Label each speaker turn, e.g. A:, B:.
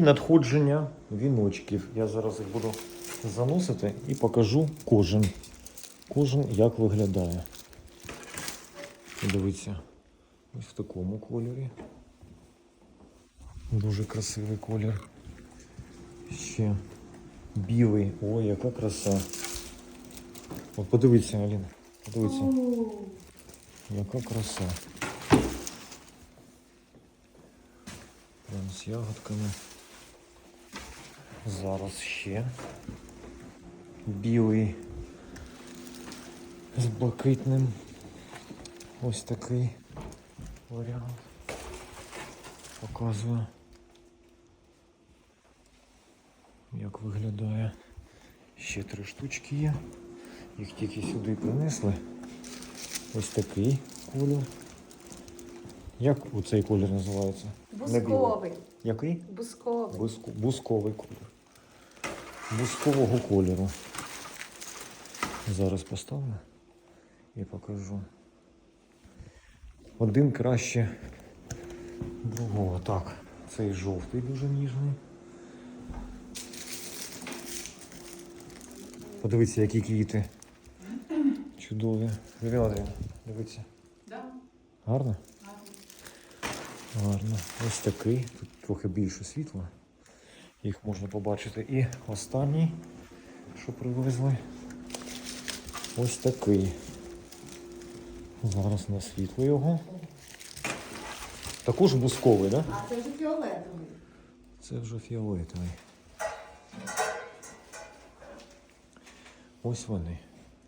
A: Надходження віночків. Я зараз їх буду заносити і покажу кожен. Кожен як виглядає. Дивіться, ось в такому кольорі. Дуже красивий колір. Ще білий. Ой, яка краса. От подивіться, Аліна. Подивіться. Яка краса. Прям з ягодками. Зараз ще. Білий з блакитним. Ось такий варіант. Показую. Як виглядає. Ще три штучки є. Їх тільки сюди принесли. Ось такий колір. Як оцей колір називається?
B: Бусковий.
A: Який?
B: Бусковий.
A: Буску, бусковий колір. Бускового кольору. Зараз поставлю і покажу. Один краще другого. Так, цей жовтий дуже ніжний. Подивіться, які квіти. Чудові. Андріївна, дивіться.
B: Да.
A: Гарно? Гарно. Ось такий. Тут трохи більше світла. Їх можна побачити. І останній, що привезли. Ось такий. Зараз на світло його. Також бусковий, так? Да?
B: А це вже фіолетовий.
A: Це вже фіолетовий. Ось вони.